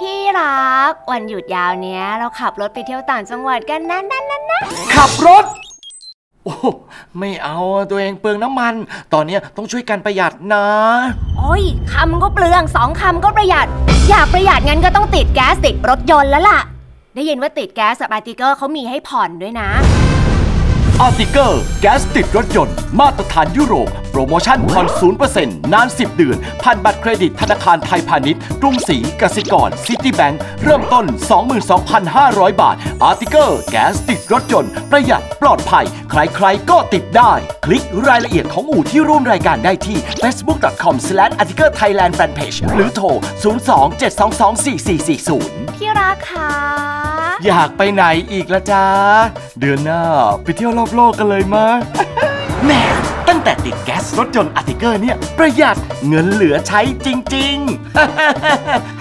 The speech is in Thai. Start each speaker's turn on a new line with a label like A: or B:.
A: ที่รัก วันหยุดยาวเนี้ย เราขับรถไปเที่ยวต่างจังหวัดกันนะนะนะนะ
B: ขับรถ โอ้ไม่เอาอะตัวเองเปลืองน้ำมัน ตอนเนี้ยต้องช่วยกันประหยัดนะ
A: โอ้ยคำก็เปลืองสองคำก็ประหยัด อยากประหยัดงั้นก็ต้องติดแก๊สติดรถยนต์แล้วล่ะ ได้ยินว่าติดแก๊สกับอาร์ติเกอร์เขามีให้ผ่อนด้วยนะ
B: อาร์ติเกอร์แก๊สติดรถยนต์ มาตรฐานยุโรป โปรโมชั่นผ่อน0%นาน 10 เดือน ผ่านบัตรเครดิตธนาคารไทยพาณิชย์กรุงศรีกสิกรซิตี้แบงค์เริ่มต้น 22,500 บาท อาร์ติเกอร์แก๊สติดรถยนต์ ประหยัดปลอดภัย ใครๆ ก็ติดได้ คลิกรายละเอียดของอู่ที่ร่วมรายการได้ที่ facebook.com/articlethailandfanpage หรือโทร 02-722-4440
A: ที่รักคะ
B: อยากไปไหนอีกละจ้า เดือนหน้า ไปเที่ยวรอบโลกกันเลยมาแหม่ตั้งแต่ติดแก๊สรถยนต์อาร์ติเกอร์เนี่ย ประหยัดเงินเหลือใช้จริง ๆ